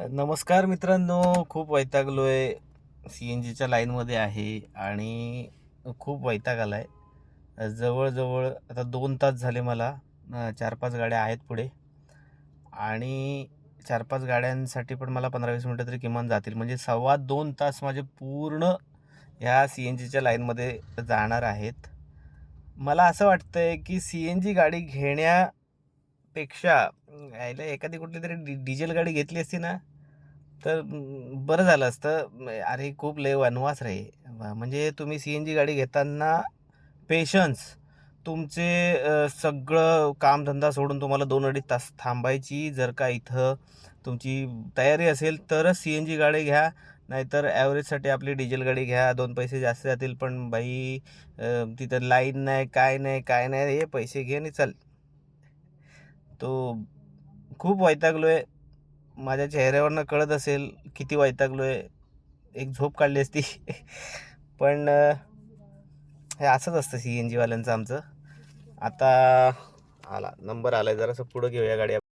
नमस्कार मित्रांनो खूप वैतागलो आहे सी एन जीच्या लाईनमध्ये आहे आणि खूप वैताग आला आहे जवळजवळ आता दोन तास झाले मला चार पाच गाड्या आहेत पुढे. आणि चार पाच गाड्यांसाठी पण मला पंधरा वीस मिनटं तरी किमान जातील. म्हणजे सव्वा दोन तास माझे पूर्ण ह्या सी एन जीच्या लाईनमध्ये जाणार आहेत. मला असं वाटतं आहे की सी एन जी गाडी घेण्या पेक्षा यायला एखादी कुठली तरी डि डिझेल गाडी घेतली असती ना तर बरं झालं असतं. अरे खूप लय वनवास रे. म्हणजे तुम्ही सी एन जी गाडी घेताना पेशन्स तुमचे सगळं कामधंदा सोडून तुम्हाला दोन अडीच तास थांबायची. जर का इथं तुमची तयारी असेल तरच सी एन जी गाडी घ्या. नाहीतर ॲव्हरेजसाठी आपली डिझेल गाडी घ्या. दोन पैसे जास्त जातील पण बाई तिथं लाईन नाही काय नाही काय नाही हे पैसे घे आणि चल. तो खूप वैतागलो आहे माझ्या चेहऱ्यावरनं कळत असेल किती वैतागलो आहे एक झोप काढली असती. पण हे असंच असतं सी एन जीवाल्यांचं आमचं. आता आला नंबर आला आहे जरासं पुढं घेऊया गाडी